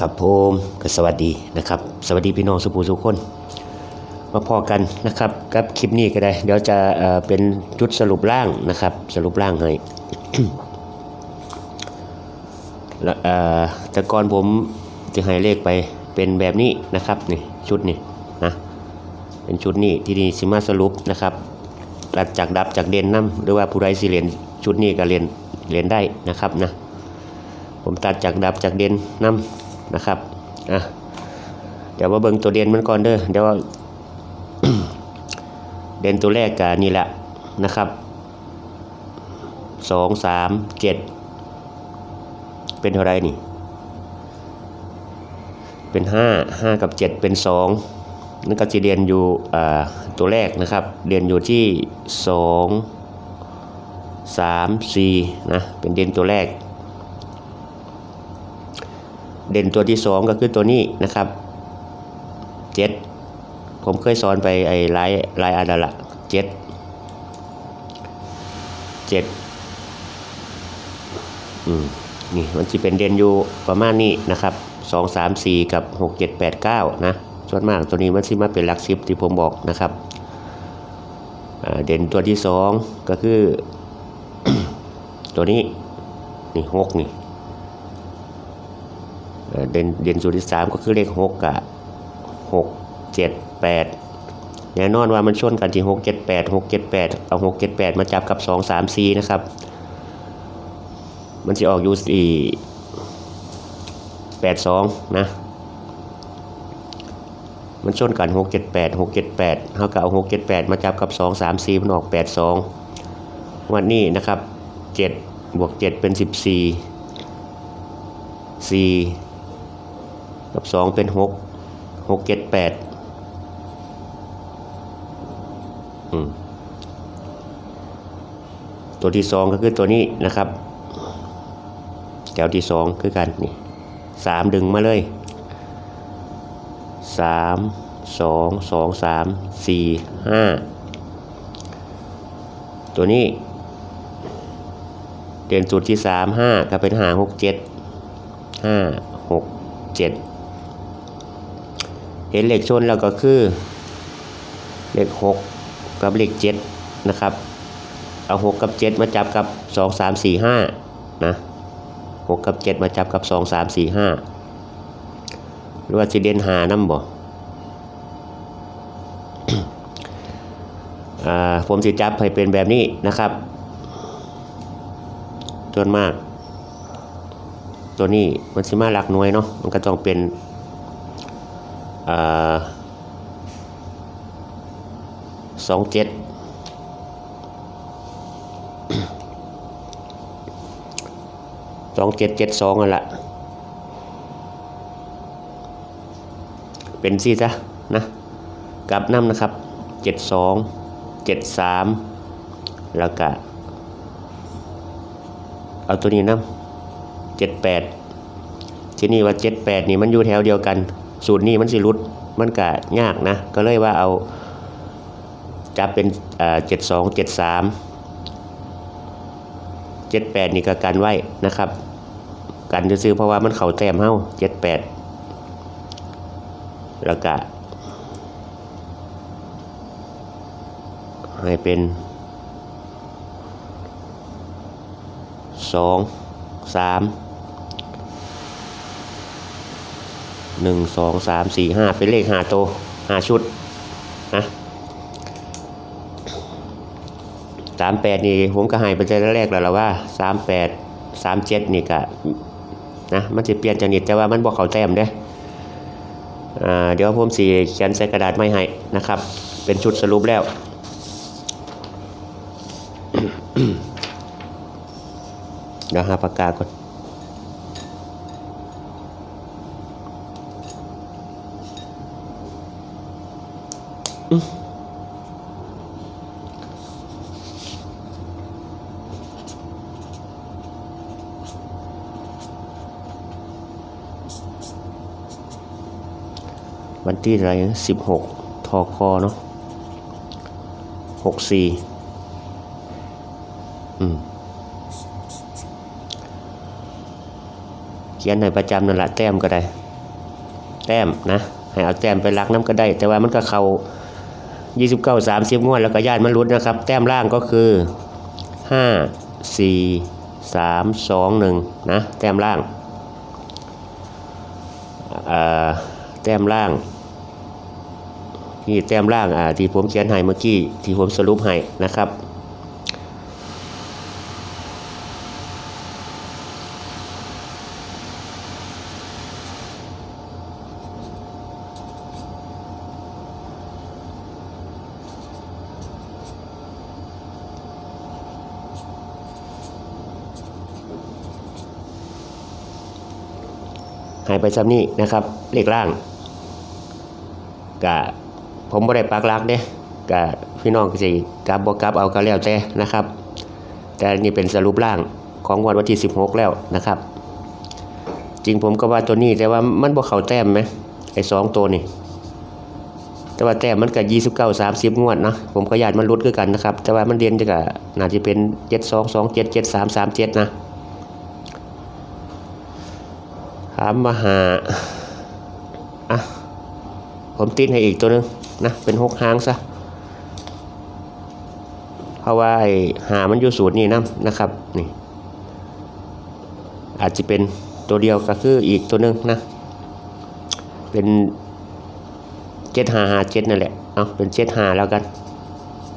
ครับผมก็สวัสดีนะครับ สวัสดีพี่น้องสุภูสุคน มาพอกันนะครับกับคลิปนี้ก็ได้ เดี๋ยวจะเเป็นจุดสรุปร่างนะครับ สรุปร่างให้แล้วเอ่อแต่ก่อนผมจะให้เลขไปเป็นแบบนี้นะครับนี่ชุดนี้นะเป็นชุดนี้ที่นี่สิมาสรุปนะครับตัดจากดับจากเด่นน้ำหรือว่าผู้ใดสิเรียนชุดนี้ก็เรียนเรียนได้นะครับนะผมตัดจากดับจากเด่นน้ำ นะครับอะเดี๋ยวว่าเบิ่งตัวเด่นมันก่อนเด้อเดี๋ยวเด่นตัวแรกกานี่แหละนะครับสองสามเจ็ดเป็นเท่าไรนี่ เป็นห้าห้ากับเจ็ดเป็นสองนั่นก็จะเรียนอยู่ตัวแรกนะครับ เรียนอยู่ที่สองสามสี่นะเป็นเด่นตัวแรก เด่นตัวที่สองก็คือตัวนี้นะครับเจ็ดผมเคยสอนไปไอ้ลายลายอันนั้นละเจ็ดเจ็ดอืมนี่มันจะเป็นเด่นอยู่ประมาณนี้นะครับสองสามสี่กับหกเจ็ดแปดเก้านะส่วนมากตัวนี้มันสิมาเป็นหลักสิบที่ผมบอกนะครับเด่นตัวที่สองก็คือ ตัวนี้นี่หกนี่ เด่นเด่นสูตรที่สามก็คือเลขหกกับหกเจ็ดแปดแน่นอนว่ามันชนกันที่หกเจ็ดแปดหกเจ็ดแปดเอาหกเจ็ดแปดมาจับกับสองสามสี่นะครับ มันจะออกอยู่สี่แปดสองนะมันชนกันหกเจ็ดแปดหกเจ็ดแปดเขาก็เอาหกเจ็ดแปดมาจับกับสองสามสี่มันออกแปดสองวันนี้นะครับเจ็ดบวกเจ็ดเป็นสิบสี่สี่ กับสองเป็นหกหกเจ็ดแปดตัวที่สองก็คือตัวนี้นะครับ แถวที่สองคือกันนี่สามดึงมาเลยสามสองสองสามสี่ห้าตัวนี้ เด่นจุดที่สามห้าก็เป็นหาหกเจ็ดห้าหกเจ็ด เห็นเลขชนแล้วก็คือ เลขหกกับเลขเจ็ดนะครับ เอาหกกับเจ็ดมาจับกับสองสามสี่ห้านะหกกับเจ็ดมาจับกับสองสามสี่ห้าหรือว่าสิเดนหาน้ำบ่ผมสิจับให้เป็นแบบนี้นะครับส่วนมาก ตัวนี้มันสิมาหลักหน่วยเนาะมันก็ต้องเป็น สองเจ็ดสองเจ็ดเจ็ดสองนั่นแหละเป็นซี่ซะนะกลับน้ำนะครับเจ็ดสองเจ็ดสามแล้วก็เอาตัวนี้น้ำเจ็ดแปดที่นี่ว่าเจ็ดแปดนี่มันอยู่แถวเดียวกัน สูตรนี้มันสิรุดมันก็ยากนะ ก็เลยว่าเอาจับเป็นเจ็ดสองเจ็ดสามเจ็ดแปดนี่ก็กันไว้นะครับ กันจะซื้อเพราะว่ามันเข่าแต้มเฮ้าเจ็ดแปดแล้วก็ให้เป็นสองสาม หนึ่งสองสามสี่ห้าเป็นเลขห้าโตวห้าชุดนะสามแปดนี่ผมก็ให้ไปใจแรกแล้วละว่าสามแปดสามเจ็ดนี่ก็นะมันจะเปลี่ยนจานิดแต่ว่ามันบอกเขาแต้มเด้อ่าเดี๋ยวผมสีเขียนใส่กระดาษไม่ให้นะครับ เป็นชุดสรุปแล้วเดี๋ยวหาปากกาก่อน วันที่อะไรสิบหกทอคอเนาะหกสี่อืมเขียนให้ประจำนั่นแหละแต้มก็ได้ แต้มนะ ให้เอาแต้มไปรักน้ำก็ได้ แต่ว่ามันก็เข้า 29 30 งวดแล้วก็ญาติมันรุดนะครับ แต้มล่างก็คือ 5 4 3 2 1 นะ แต้มล่างแต้มล่างนี่แต้มล่างที่ผมเขียนให้เมื่อกี้ที่ผมสรุปให้นะครับ หายไปซ้ำนี่นะครับเลขล่างกะผมบ่ได้ปักลักเด้กะพี่น้องสิกลับบ่กลับเอาก็แล้วแต่นะครับ แต่นี่เป็นสรุปล่างของวันวันที่ 16 แล้วนะครับ จริงผมก็ว่าตัวนี้แต่ว่ามันบ่เข้าแต้มไหมไอ้สองตัวนี่แต่ว่าแต้มมันก็29 30งวดนะผมก็ญาติมันลดกันนะครับ แต่ว่ามันเด่นจะก็น่าจะเป็น72 27 73 37นะ ถามมาหาอะผมติดให้อีกตัวหนึงนะเป็นหกหางซะเพราะว่าไอ้หามันอยู่สูตรนี่นะนะครับนี่ อาจจะเป็นตัวเดียวก็คืออีกตัวหนึงนะ เป็นเจ็ดหาหาเจ็ดนั่นแหละเอาเป็นเจ็ดหาแล้วกัน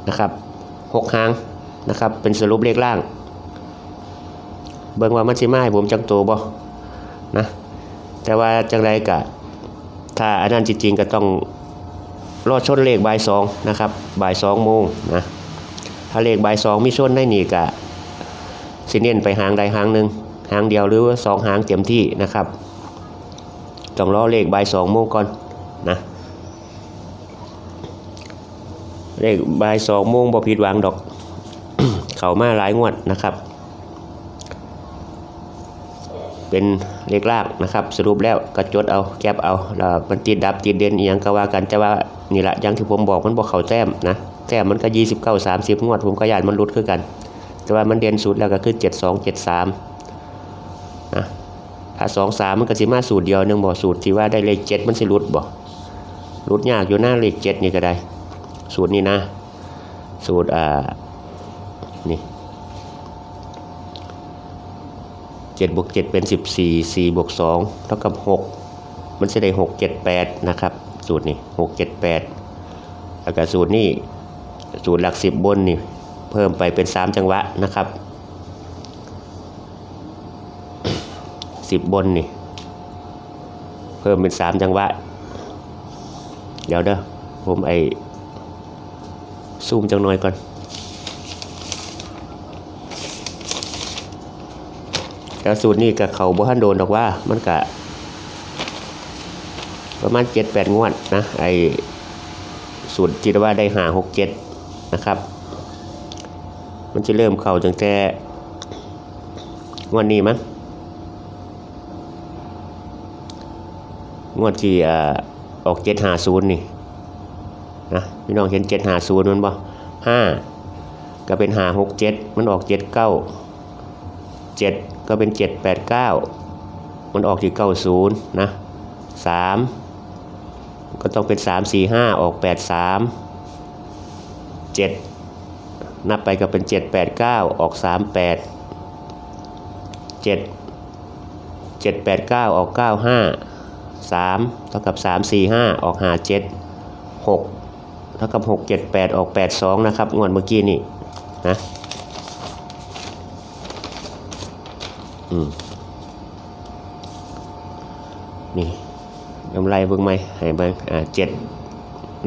นะครับหกหางนะครับ เป็นสรุปเลขล่าง เบิ่งว่ามันสิมาให้ผมจังโตบ่นะ แต่ว่าจังไรกะถ้าอันนั้นจริงๆก็ต้องรอดชนเลขบ่ายสองนะครับบ่ายสองโมงนะถ้าเลขบ่ายสองมีชนได้นี่กะสิเน้นไปหางใดหางหนึ่งหางเดียวหรือว่าสองหางเต็มที่นะครับต้องรอเลขบ่ายสองโมงก่อนนะเลขบ่ายสองโมงบ่ผิดหวังดอก เขามาหลายงวดนะครับ เป็นเลขลากนะครับ สรุปแล้วก็จดเอาแคปเอาแล้วมันติดดับติดเด่นอีหยังก็ว่ากันแต่ว่านี่ละอย่างที่ผมบอกมันบอกเขาแต้มนะแต้มมันก็ยี่สิบเก้าสามสิบงวดผมก็ยานมันรุดคือกัน แต่ว่ามันเด่นสุดแล้วก็คือเจ็ดสองเจ็ดสามนะถ้าสองสามมันก็สิมาสูตรเดียวหนึงบอกสูตรที่ว่าได้เลขเจ็ดมันสิรุดบอกรุดยากอยู่หน้าเลขเจ็ดนี่ก็ได้ สูตรนี้นะ สูตรอ่า 7บวก7เป็น 14 4บวก2เท่ากับ 6 มันจะได้ 6 7 8 นะครับ สูตรนี้6 7 8แล้วก็สูตรนี้สูตรหลัก 10 บนนี่เพิ่มไปเป็น 3 จังหวะนะครับ 10 บนนี่เพิ่มเป็น 3 จังหวะ เดี๋ยวเด้อผมไอ้ซูมจังหน่อยก่อน แล้วสูตรนี้กับเขาบ่ทันโดนดอกว่ามันกะประมาณเจ็ดแปดงวดนะไอสูตรจิตว่าได้หาหกเจ็ดนะครับ มันจะเริ่มเข่าตั้งแต่งวดนี้มั้งงวดที่อออกเจ็ดหาศูนย์นี่นะพี่น้องเห็นเจ็ดหาศูนย์มันบ่ห้าก็เป็นหาหกเจ็ดมันออกเจ็ดเก้า เจ็ดก็เป็นเจ็ดแปดเก้ามันออกที่เก้าศูนย์นะสามก็ต้องเป็นสามสี่ห้าออกแปดสามเจ็ดนับไปก็เป็นเจ็ดแปดเก้าออกสามแปดเจ็ดเจ็ดแปดเก้าออกเก้าห้าสามเท่ากับสามสี่ห้าออกหาเจ็ดหกเท่ากับหกเจ็ดแปดออกแปดสองนะครับ งวดเมื่อกี้นี่นะ อืมนี่กำไรเบิ่งไหมห้เบิ่งอ่าเจ็ด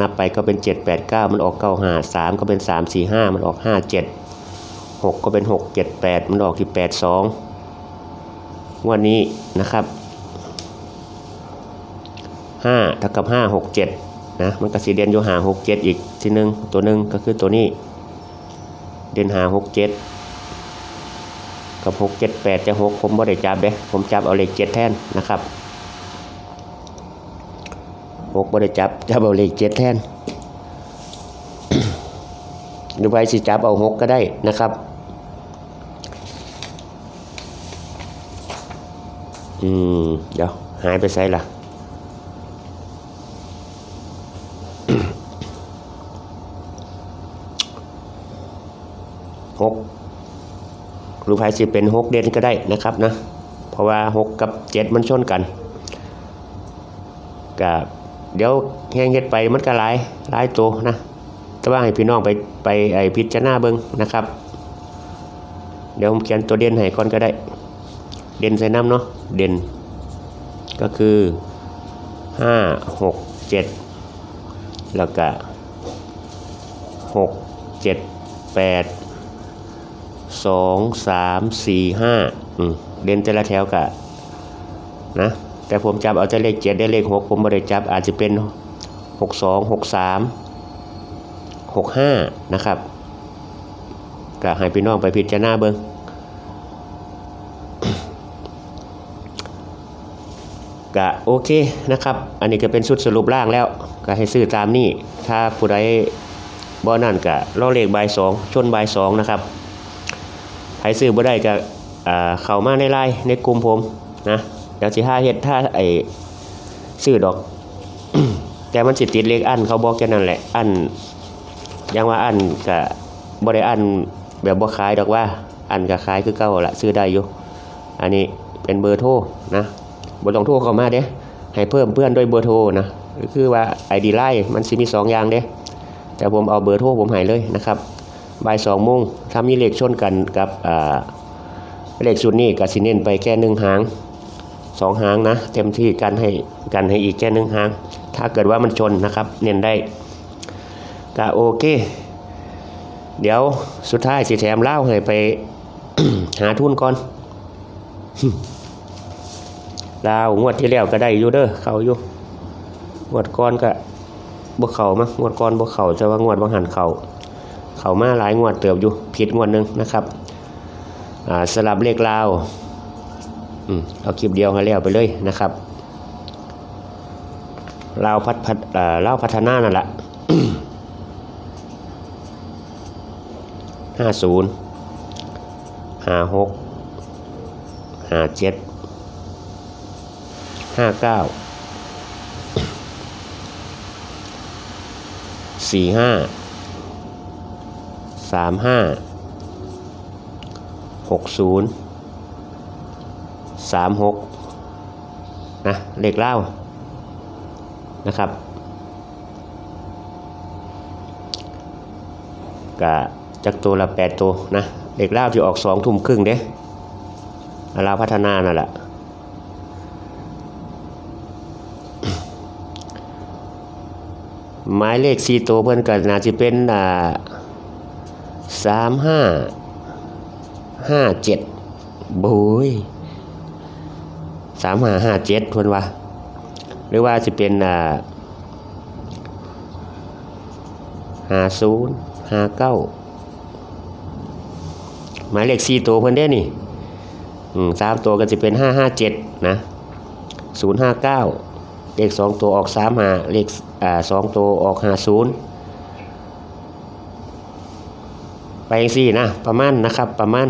นับไปก็เป็นเจ็ดแปดเก้ามันออกเก้าห้าสามก็เป็นสามสี่ห้ามันออกห้าเจ็ดหกก็เป็นหกเจ็ดแปดมันออกที่แปดสองวันนี้นะครับห้าเท่ากับห้าหกเจ็ดนะมันก็สีเด่นอยู่หาหกเจ็ดอีกทีหนึ่งตัวหนึ่งก็คือตัวนี้ เด่นหาหกเจ็ด กับหกเจ็ดแปดจะหกผมบ่ได้จับเด้ผมจับเอาเลขเจ็ดแทนนะครับหกบ่ได้จับจับเอาเลขเจ็ดแทนหรือไปสิจับเอาหกก็ได้นะครับอืมเดี๋ยวหายไปใส่ละหก รูปไพ่สิเป็นหกเด่นก็ได้นะครับนะเพราะว่าหกกับเจ็ดมันชนกันกับเดี๋ยวแห้งเฮ็ดไปมันก็หลายหลายตัวนะแต่ว่าให้พี่น้องไปไปไอพิจารณาเบิ่งนะครับ เดี๋ยวผมเขียนตัวเด่นให้ก่อนก็ได้ เด่นใส่น้ำเนาะเด่น ก็คือห้าหกเจ็ดแล้วก็หกเจ็ดแปด สองสามสี่ห้าอืมเด่นแต่ละแถวกะนะแต่ผมจับเอาแต่เลขเจ็ดได้เลขหกผมไม่ได้จับอาจจะเป็นหกสองหกสามหกห้านะครับก็ให้พี่น้องไปพิจารณาเบิ้งก็โอเคนะครับ อันนี้ก็เป็นชุดสรุปร่างแล้วก็ให้ซื้อตามนี้ ถ้าผู้ใดบ่นั่นก็รอเลขใบสองชนใบสองนะครับ ใครซื้อบ่ได้ก็เข้ามาในไลน์ในกลุ่มผมนะเดี๋ยวสิห้าเฮ็ดถ้าไอ้ซื้อดอก แต่มันสิติดเลขอันเขาบอกแค่นั้นแหละ อันยังว่าอันก็บ่ได้อันแบบบ่ขายดอกว่า อันก็ขายคือเก่าละซื้อได้อยู่อันนี้เป็นเบอร์โทรนะบ่ต้องโทรเข้ามาเด้ให้เพิ่มเพื่อนด้วยเบอร์โทรนะก็คือว่า ID ไลน์มันสิมีสองอย่างเด้แต่ผมเอาเบอร์โทรผมให้เลยนะครับ บ่ายสองโมงถ้ามีเลขชนกันกับอ่าเลขชุดนี้ก็สิเน้นไปแค่หนึ่งหางสองหางนะ เต็มที่กันให้กันให้อีกแค่หนึ่งหาง ถ้าเกิดว่ามันชนนะครับ เน้นได้ก็โอเค เดี๋ยวสุดท้ายสิแถมเล้าให้ไปหาทุนก่อนลาวงวดที่แล้วก็ได้อยู่เด้อเขาอยู่งวดก่อนก็บ่เขามั้งงวดก่อนบ่เขาแต่ว่างวดบ่หันเข้า เขามาหลายงวดเติบอยู่ผิดงวดหนึ่งนะครับสลับเลขลาวอเอาคลิปเดียวให้แล้วไปเลยนะครับลาวพัฒพัฒลาวพัฒนานั่นแหละห้าศูนย์ห้าหกห้าเจ็ดห้าเก้าสี่ห้า สามห้าหกศูนย์สามหกนะเลขเล่านะครับกะจากตัวละแปดตัวนะเลขเล่าจะออกสองทุ่มครึ่งเด้อาราพัฒนานั่นแหละหมายเลขสี่ตัวเพิ่อนก็น่าจะเป็นอ่า สามห้าห้าเจ็ดบุยสามห้าห้าเจ็ดเพิ่นว่าหรือว่าจะเป็นอ่าห้าศูนย์ห้าเก้าหมายเลขสี่ตัวเพิ่นได้นี่สามตัวก็จะเป็นห้าห้าเจ็ดนะศูนย์ห้าเก้าเลขสองตัวออกสามหาเลขอ่าสองตัวออกห้าศูนย์ ไปสี่นะ ประมาณนะครับ ประมาณ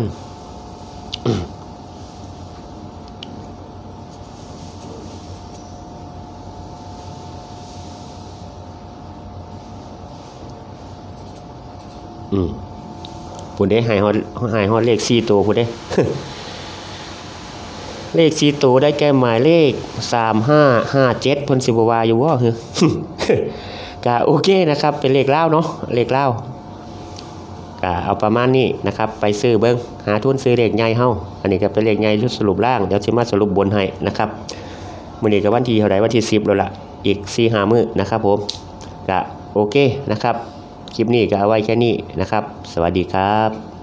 อืมผู้ได้หายฮอดหายฮอดเลขสี่ตัวผู้ได้เลขสี่ตัวได้แก่หมายเลขสามห้าห้าเจ็ดพนสิบวาอยู่ว่าคือก็โอเคนะครับ เป็นเลขเล่าเนาะเลขเล่า ก็เอาประมาณนี้นะครับ ไปซื้อเบิ้งหาทุนซื้อเลขใหญ่เฮาอันนี้ก็เป็นเลขใหญ่สรุปล่างเดี๋ยวจะมาสรุปบนให้นะครับมื้อนี้ก็วันที่เท่าไหร่วันที่ 10แล้วล่ะอีก4 5มื้อนะครับผมก็โอเคนะครับ คลิปนี้ก็เอาไว้แค่นี้นะครับ สวัสดีครับ